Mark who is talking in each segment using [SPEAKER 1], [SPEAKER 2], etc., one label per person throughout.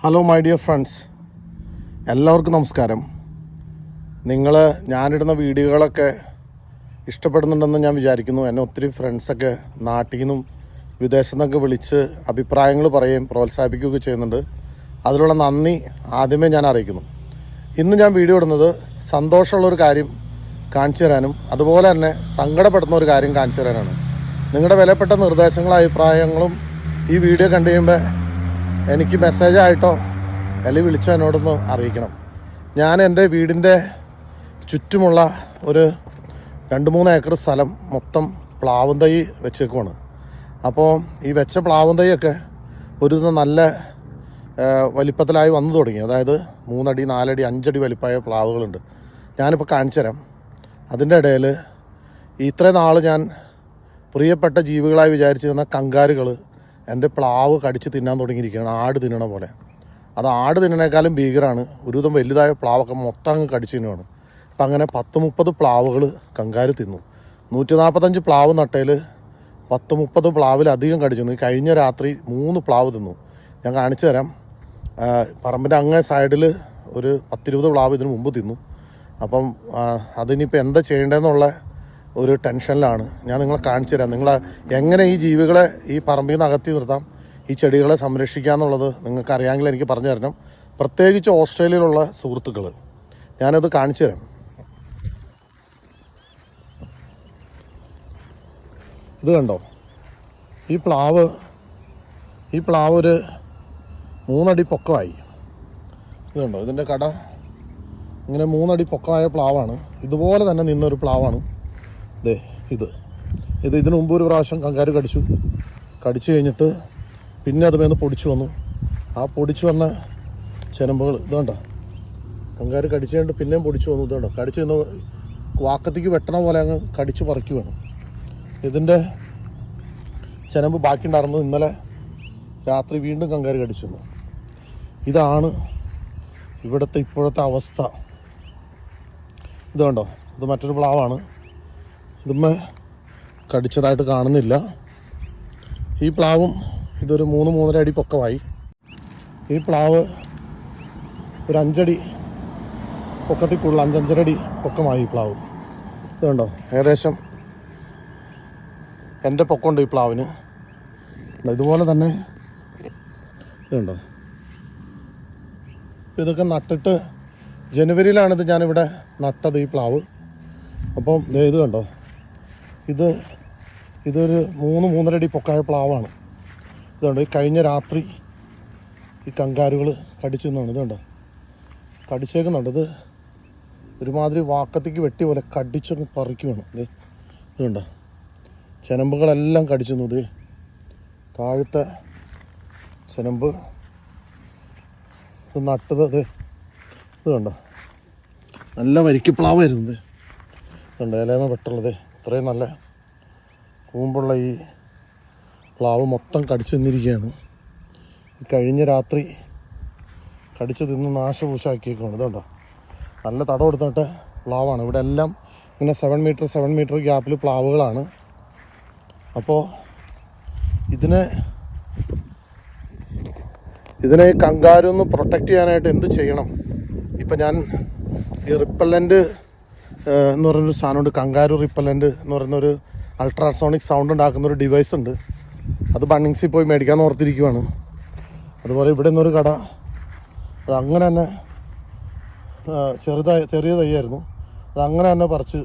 [SPEAKER 1] Hello my dear friends എല്ലാവർക്കും നമസ്കാരം. നിങ്ങൾ ഞാനിടുന്ന വീഡിയോകളൊക്കെ ഇഷ്ടപ്പെടുന്നുണ്ടെന്ന് ഞാൻ വിചാരിക്കുന്നു. എന്നെ ഒത്തിരി ഫ്രണ്ട്സൊക്കെ നാട്ടിൽ നിന്നും വിദേശത്തു നിന്നൊക്കെ വിളിച്ച് അഭിപ്രായങ്ങൾ പറയുകയും പ്രോത്സാഹിപ്പിക്കുകയൊക്കെ ചെയ്യുന്നുണ്ട്. അതിലുള്ള നന്ദി ആദ്യമേ ഞാൻ അറിയിക്കുന്നു. ഇന്ന് ഞാൻ വീഡിയോ ഇടുന്നത് സന്തോഷമുള്ളൊരു കാര്യം കാണിച്ചു തരാനും അതുപോലെ തന്നെ സങ്കടപ്പെടുന്ന ഒരു കാര്യം കാണിച്ചു തരാനാണ്. നിങ്ങളുടെ വിലപ്പെട്ട നിർദ്ദേശങ്ങളും അഭിപ്രായങ്ങളും ഈ വീഡിയോ കണ്ടു കഴിയുമ്പോൾ എനിക്ക് മെസ്സേജ് ആയിട്ടോ അല്ലെങ്കിൽ വിളിച്ചോ എന്നോടൊന്ന് അറിയിക്കണം. ഞാൻ എന്റെ വീടിന്റെ ചുറ്റുമുള്ള ഒരു രണ്ട് മൂന്ന് ഏക്കർ സ്ഥലം മൊത്തം പ്ലാവും തൈ വെച്ചേക്കുവാണ്. അപ്പോൾ ഈ വെച്ച പ്ലാവും തൈയൊക്കെ ഒരു നല്ല വലിപ്പത്തിലായി വന്നു തുടങ്ങി. അതായത് മൂന്നടി നാലടി അഞ്ചടി വലിപ്പമായ പ്ലാവുകളുണ്ട്. ഞാനിപ്പോൾ കാണിച്ചു തരാം അതിന്റെ ഇടയിൽ ഇത്രയും നാൾ ഞാൻ പ്രിയപ്പെട്ട ജീവികളായി വിചാരിച്ചിരുന്ന കങ്കാരുകൾ എന്റെ പ്ലാവ് കടിച്ച് തിന്നാൻ തുടങ്ങിയിരിക്കുകയാണ്. ആട് തിന്നണ പോലെ. അത് ആട് തിന്നണേക്കാളും ഭീകരമാണ് ഒരുവിധം വലുതായ പ്ലാവൊക്കെ മൊത്തം അങ്ങ് കടിച്ച് തിന്നുവാണ്. അപ്പം അങ്ങനെ പത്ത് മുപ്പത് പ്ലാവുകൾ കങ്കാര് തിന്നു. നൂറ്റി നാൽപ്പത്തഞ്ച് പ്ലാവ് നട്ടയിൽ പത്ത് മുപ്പത് പ്ലാവിലധികം കടിച്ചു തിന്നു. കഴിഞ്ഞ രാത്രി മൂന്ന് പ്ലാവ് തിന്നു. ഞാൻ കാണിച്ചു തരാം. പറമ്പിന്റെ അങ്ങേ സൈഡിൽ ഒരു പത്തിരുപത് പ്ലാവ് ഇതിനു മുമ്പ് തിന്നു. അപ്പം അതിനിപ്പോൾ എന്താ ചെയ്യേണ്ടതെന്നുള്ള ഒരു ടെൻഷനിലാണ്. ഞാൻ നിങ്ങളെ കാണിച്ചു തരാം. നിങ്ങളെ എങ്ങനെ ഈ ജീവികളെ ഈ പറമ്പിൽ നിന്ന് അകത്തി നിർത്താം? ഈ ചെടികളെ സംരക്ഷിക്കുക എന്നുള്ളത് നിങ്ങൾക്ക് അറിയാമെങ്കിൽ എനിക്ക് പറഞ്ഞു തരണം. പ്രത്യേകിച്ച് ഓസ്ട്രേലിയയിലുള്ള സുഹൃത്തുക്കൾ ഞാനത് കാണിച്ചു തരാം. ഇത് കണ്ടോ? ഈ പ്ലാവ് ഈ പ്ലാവ് ഒരു മൂന്നടി പൊക്കമായി. ഇത് കണ്ടോ? ഇതിന്റെ കട ഇങ്ങനെ മൂന്നടി പൊക്കമായ പ്ലാവാണ്. ഇതുപോലെ തന്നെ നിന്നൊരു പ്ലാവാണ്. ദേ ഇത്. ഇത് ഇതിനു മുമ്പ് ഒരു പ്രാവശ്യം കങ്കാര് കടിച്ചു. കടിച്ചു കഴിഞ്ഞിട്ട് പിന്നെ അത് മേന്ന് പൊടിച്ചു വന്നു. ആ പൊടിച്ചു വന്ന ചെനമ്പുകൾ ഇതുണ്ടോ കങ്കാര് കടിച്ചു കഴിഞ്ഞിട്ട് പിന്നെയും പൊടിച്ചു വന്നു ഇതുണ്ടോ കടിച്ചു നിന്ന് വാക്കത്തേക്ക് വെട്ടണ പോലെ അങ്ങ് കടിച്ചു പറിക്കുവാണ് ഇതിന്റെ ചെനമ്പ് ബാക്കി ഉണ്ടായിരുന്നത് ഇന്നലെ രാത്രി വീണ്ടും കങ്കാര് കടിച്ചു വന്നു. ഇതാണ് ഇവിടുത്തെ ഇപ്പോഴത്തെ അവസ്ഥ. ഇതുകൊണ്ടോ കണ്ടോ? ഇത് മറ്റൊരു പ്ലാവാണ്. ഇതുമ്മ കടിച്ചതായിട്ട് കാണുന്നില്ല. ഈ പ്ലാവും ഇതൊരു മൂന്ന് മൂന്നര അടി പൊക്കമായി. ഈ പ്ലാവ് ഒരു അഞ്ചടി പൊക്കത്തിൽ കൂടുതൽ അഞ്ചഞ്ചര അടി പൊക്കമായി ഈ പ്ലാവ്. ഇതുണ്ടോ? ഏകദേശം എന്റെ പൊക്കമുണ്ട് ഈ പ്ലാവിന്. ഇതുപോലെ തന്നെ ഇതുണ്ടോ? ഇതൊക്കെ നട്ടിട്ട് ജനുവരിയിലാണിത് ഞാനിവിടെ നട്ടത് ഈ പ്ലാവ്. അപ്പം ഇത് കണ്ടോ? ഇത് ഇതൊരു മൂന്ന് മൂന്നര അടി പൊക്കായ പ്ലാവാണ്. ഇതുണ്ട് ഈ കഴിഞ്ഞ രാത്രി ഈ കങ്കാരുകൾ കടിച്ചു നിന്നാണ് ഇതുണ്ട് കടിച്ചേക്കുന്നുണ്ട്. ഇത് ഒരുമാതിരി വാക്കത്തേക്ക് വെട്ടി പോലെ കടിച്ചൊന്ന് പറിക്കുവാണ്. ഇത് ഇതുണ്ട് ചെനമ്പുകളെല്ലാം കടിച്ചു ഇത് താഴത്തെ ചെനമ്പ് ഇത് നട്ടത് ഇത് ഇത് നല്ല വരിക്കപ്ലാവായിരുന്നു ഇത്. ഇതുണ്ട് ഇലേമ വെട്ടുള്ളത് ഇത്രയും നല്ല കൂമ്പുള്ള ഈ പ്ലാവ് മൊത്തം കടിച്ചു തിന്നിരിക്കുകയാണ്. കഴിഞ്ഞ രാത്രി കടിച്ചു തിന്ന് നാശപൂശാക്കിയേക്കാണ് ഇതുണ്ടോ? നല്ല തടം എടുത്തിട്ട് പ്ലാവാണ്. ഇവിടെ എല്ലാം ഇങ്ങനെ സെവൻ മീറ്റർ സെവൻ മീറ്റർ ഗ്യാപ്പിൽ പ്ലാവുകളാണ്. അപ്പോൾ ഇതിനെ ഇതിനെ കങ്കാരൊന്ന് പ്രൊട്ടക്റ്റ് ചെയ്യാനായിട്ട് എന്ത് ചെയ്യണം? ഇപ്പം ഞാൻ ഈ റിപ്പല്ലന്റ് എന്ന് പറയുന്നൊരു സാധനമുണ്ട്. കങ്കാരു റിപ്പലന്റ് എന്ന് പറയുന്നൊരു അൾട്രാസോണിക് സൗണ്ട് ഉണ്ടാക്കുന്ന ഒരു ഡിവൈസ് ഉണ്ട്. അത് ബണ്ണിങ്സിൽ പോയി മേടിക്കാൻ ഓർത്തിരിക്കുവാണ്. അതുപോലെ ഇവിടെ നിന്നൊരു കട. അത് അങ്ങനെ തന്നെ ചെറുതായി ചെറിയ തൈയായിരുന്നു. അത് അങ്ങനെ തന്നെ പറിച്ച്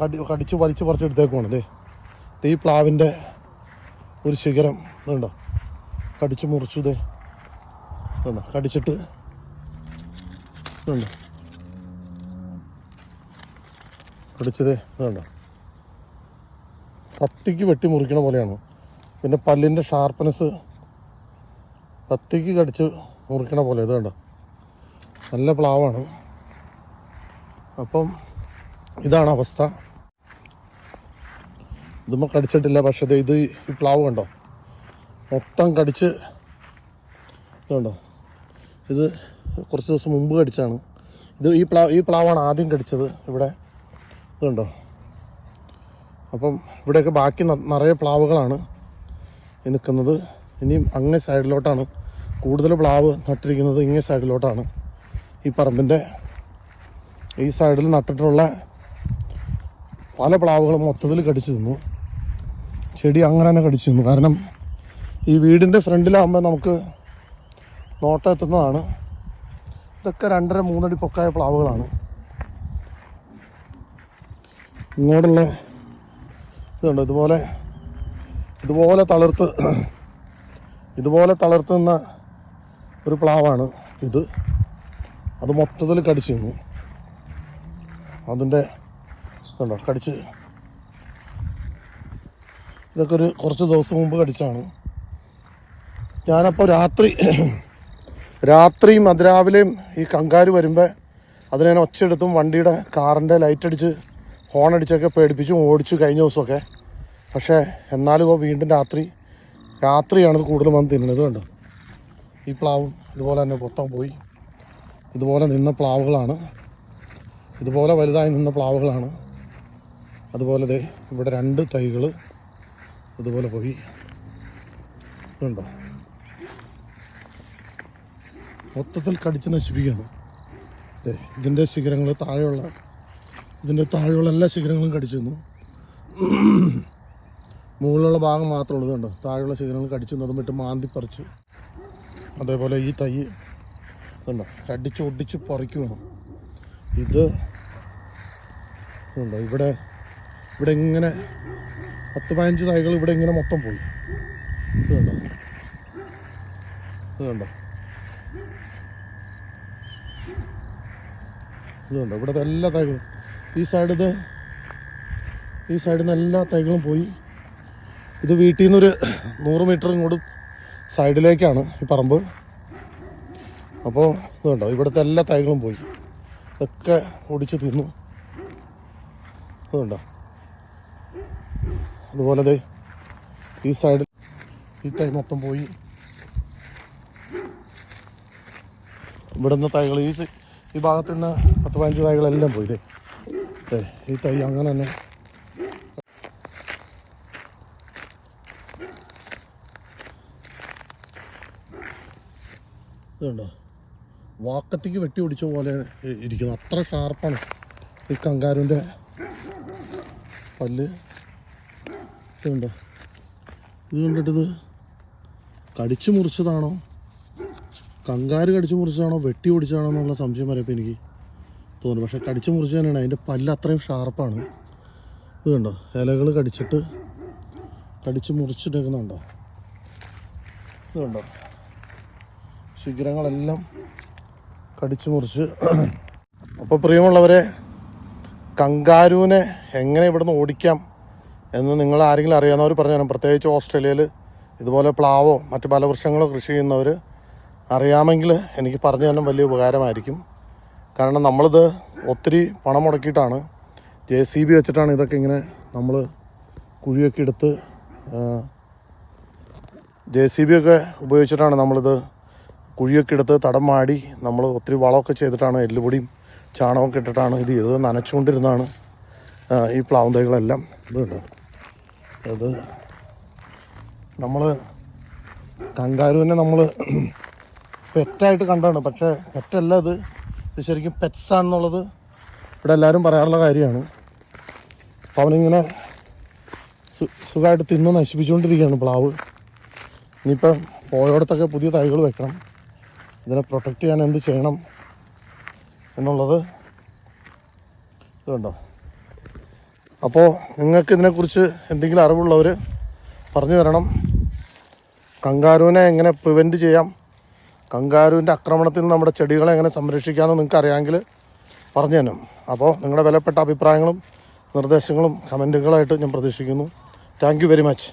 [SPEAKER 1] കടി കടിച്ച് വലിച്ച് പറിച്ചെടുത്തേക്കുവാണ് അല്ലേ? ഈ പ്ലാവിന്റെ ഒരു ശിഖരം ഇതുണ്ടോ കടിച്ച് മുറിച്ചു ഇതേ കടിച്ചിട്ട് ഇതുണ്ടോ കടിച്ചതേ വേണ്ട കത്തിക്ക് വെട്ടി മുറിക്കണ പോലെയാണ്. പിന്നെ പല്ലിന്റെ ഷാർപ്പ്നെസ് കത്തിക്ക് കടിച്ച് മുറിക്കണ പോലെ ഇത് കണ്ടോ? നല്ല പ്ലാവാണ്. അപ്പം ഇതാണ് അവസ്ഥ. ഇതുമ്മ കടിച്ചിട്ടില്ല പക്ഷേ ഇത് ഈ പ്ലാവ് കണ്ടോ? മൊത്തം കടിച്ച് ഇതുണ്ടോ ഇത് കുറച്ച് ദിവസം മുമ്പ് കടിച്ചാണ്. ഇത് ഈ പ്ലാവ് ഈ പ്ലാവാണ് ആദ്യം കടിച്ചത് ഇവിടെ. ഇതുണ്ടോ? അപ്പം ഇവിടെയൊക്കെ ബാക്കി നിറയെ പ്ലാവുകളാണ് നിൽക്കുന്നത്. ഇനിയും അങ്ങേ സൈഡിലോട്ടാണ് കൂടുതൽ പ്ലാവ് നട്ടിരിക്കുന്നത്. ഇങ്ങേ സൈഡിലോട്ടാണ് ഈ പറമ്പിന്റെ. ഈ സൈഡിൽ നട്ടിട്ടുള്ള പല പ്ലാവുകളും മൊത്തത്തിൽ കടിച്ചു തിന്നു. ചെടി അങ്ങനെ തന്നെ കടിച്ചു തിന്നു. കാരണം ഈ വീടിന്റെ ഫ്രണ്ടിലാകുമ്പോൾ നമുക്ക് നോട്ടം എത്തുന്നതാണ്. ഇതൊക്കെ രണ്ടര മൂന്നടി പൊക്കായ പ്ലാവുകളാണ്. ഇങ്ങോട്ടുള്ള ഇതുണ്ട്. ഇതുപോലെ ഇതുപോലെ തളിർത്ത് ഇതുപോലെ തളർത്തുന്ന ഒരു പ്ലാവാണ് ഇത്. അത് മൊത്തത്തിൽ കടിച്ചു നിന്നു അതിന്റെ ഇതുണ്ടോ? കടിച്ച് ഇതൊക്കെ ഒരു കുറച്ച് ദിവസം മുമ്പ് കടിച്ചാണ് ഞാനപ്പോൾ രാത്രി രാത്രിയും അതിരാവിലെയും ഈ കങ്കാര് വരുമ്പോൾ അതിനെ ഒച്ചയെടുത്തും വണ്ടിയുടെ കാറിന്റെ ലൈറ്റ് അടിച്ച് ഹോൺ അടിച്ചൊക്കെ പേടിപ്പിച്ചും ഓടിച്ചു കഴിഞ്ഞ ദിവസമൊക്കെ. പക്ഷേ എന്നാലും വീണ്ടും രാത്രി രാത്രിയാണിത് കൂടുതൽ വന്ന് തിന്നുന്നത് കണ്ടോ? ഈ പ്ലാവും ഇതുപോലെ തന്നെ പൊത്തം പോയി. ഇതുപോലെ നിന്ന പ്ലാവുകളാണ്. ഇതുപോലെ വലുതായി നിന്ന പ്ലാവുകളാണ്. അതുപോലെ ദേ ഇവിടെ രണ്ട് തൈകൾ ഇതുപോലെ പോയി. ഇതുണ്ടോ മൊത്തത്തിൽ കടിച്ച് നശിപ്പിക്കുകയാണ്. ഇതിന്റെ ശിഖരങ്ങൾ താഴെയുള്ള ഇതിന്റെ താഴെയുള്ള എല്ലാ ശിഖരങ്ങളും കടിച്ചു മുകളിലുള്ള ഭാഗം മാത്രമേ ഉള്ളൂ കണ്ടോ? താഴെയുള്ള ശിഖരങ്ങൾ കടിച്ചു അതും വിട്ട് മാന്തി പറിച്ചു. അതേപോലെ ഈ തൈ കണ്ടോ? കടിച്ച് ഒടിച്ച് പറിക്കുകയാണ് ഇത് ഉണ്ടോ ഇവിടെ ഇവിടെ ഇങ്ങനെ പത്ത് പതിനഞ്ച് തൈകൾ ഇവിടെ ഇങ്ങനെ മൊത്തം പോയി. ഇത് കണ്ടോ? കണ്ടോ? കണ്ടോ? ഇവിടുത്തെ എല്ലാ തൈകളും. ഈ സൈഡ് ഇത് ഈ സൈഡിൽ നിന്ന് എല്ലാ തൈകളും പോയി. ഇത് വീട്ടിൽ നിന്നൊരു നൂറ് മീറ്റർ ഇങ്ങോട്ട് സൈഡിലേക്കാണ് ഈ പറമ്പ്. അപ്പോൾ ഇത് കണ്ടോ ഇവിടുത്തെ എല്ലാ തൈകളും പോയി. ഇതൊക്കെ ഒടിച്ച് തിന്നു. അതുണ്ടോ അതുപോലെ ദേ ഈ സൈഡിൽ ഈ തൈ മൊത്തം പോയി. ഇവിടുന്ന് തൈകൾ ഈ ഈ ഭാഗത്തു നിന്ന് പത്ത് പതിനഞ്ച് തൈകളെല്ലാം പോയി ദേ. തൈ ഇതുണ്ടോ? വാക്കത്തേക്ക് വെട്ടി ഒടിച്ച പോലെ ഇരിക്കുന്നു. അത്ര ഷാർപ്പാണ് ഈ കങ്കാരുന്റെ പല്ല്. ഇതുണ്ടോ? ഇത് കണ്ടിട്ടിത് കടിച്ചു മുറിച്ചതാണോ? കങ്കാര് കടിച്ചു മുറിച്ചതാണോ? വെട്ടി ഓടിച്ചതാണോ എന്നുള്ള സംശയം വരെ എനിക്ക് തോന്നുന്നു. പക്ഷെ കടിച്ചു മുറിച്ച് തന്നെയാണ്. അതിന്റെ പല്ല് അത്രയും ഷാർപ്പാണ് ഇത് കണ്ടോ? ഇലകൾ കടിച്ചിട്ട് കടിച്ച് മുറിച്ചിട്ടേക്കുന്നുണ്ടോ? ഇത് കണ്ടോ? ശിഖരങ്ങളെല്ലാം കടിച്ചു മുറിച്ച്. അപ്പോൾ പ്രിയമുള്ളവരെ കങ്കാരുവിനെ എങ്ങനെ ഇവിടുന്ന് ഓടിക്കാം എന്ന് നിങ്ങൾ ആരെങ്കിലും അറിയാവുന്നവർ പറഞ്ഞു തരാം പ്രത്യേകിച്ച് ഓസ്ട്രേലിയയിൽ ഇതുപോലെ പ്ലാവോ മറ്റ് പല വൃക്ഷങ്ങളോ കൃഷി ചെയ്യുന്നവർ അറിയാമെങ്കിൽ എനിക്ക് പറഞ്ഞു തരാൻ വലിയ ഉപകാരമായിരിക്കും. കാരണം നമ്മളിത് ഒത്തിരി പണം മുടക്കിയിട്ടാണ്. ജെ സി ബി വെച്ചിട്ടാണ് ഇതൊക്കെ ഇങ്ങനെ നമ്മൾ കുഴിയൊക്കെ എടുത്ത് ജെ സി ബി ഒക്കെ ഉപയോഗിച്ചിട്ടാണ് നമ്മളിത് കുഴിയൊക്കെ എടുത്ത് തടം മാടി നമ്മൾ ഒത്തിരി വളമൊക്കെ ചെയ്തിട്ടാണ് എല്ലുപൊടിയും ചാണകമൊക്കെ ഇട്ടിട്ടാണ് ഇത് ചെയ്തത്. നനച്ചുകൊണ്ടിരുന്നതാണ് ഈ പ്ലാവും തൈകളെല്ലാം. ഇതുണ്ട് അത് നമ്മൾ കങ്കാരുവിനെ നമ്മൾ പെറ്റായിട്ട് കണ്ടാണ് പക്ഷേ പെറ്റല്ല ഇത്. ഇത് ശരിക്കും പെറ്റ്സ് ആണെന്നുള്ളത് ഇവിടെ എല്ലാവരും പറയാറുള്ള കാര്യമാണ്. അപ്പോൾ അവനിങ്ങനെ സുഖമായിട്ട് തിന്ന് നശിപ്പിച്ചുകൊണ്ടിരിക്കുകയാണ് പ്ലാവ്. ഇനിയിപ്പം പോയോടത്തൊക്കെ പുതിയ തൈകൾ വെക്കണം. ഇതിനെ പ്രൊട്ടക്റ്റ് ചെയ്യാൻ എന്ത് ചെയ്യണം എന്നുള്ളത് ഇതുണ്ടോ അപ്പോൾ നിങ്ങൾക്ക് ഇതിനെക്കുറിച്ച് എന്തെങ്കിലും അറിവുള്ളവർ പറഞ്ഞു തരണം. കങ്കാരുവിനെ എങ്ങനെ പ്രിവെന്റ് ചെയ്യാം? കങ്കാരുവിന്റെ ആക്രമണത്തിൽ നമ്മുടെ ചെടികളെ എങ്ങനെ സംരക്ഷിക്കാമെന്ന് നിങ്ങൾക്ക് അറിയാമെങ്കിൽ പറഞ്ഞു തരണം അപ്പോൾ നിങ്ങളുടെ വിലപ്പെട്ട അഭിപ്രായങ്ങളും നിർദ്ദേശങ്ങളും കമന്റുകളായിട്ട് ഞാൻ പ്രതീക്ഷിക്കുന്നു. Thank very much.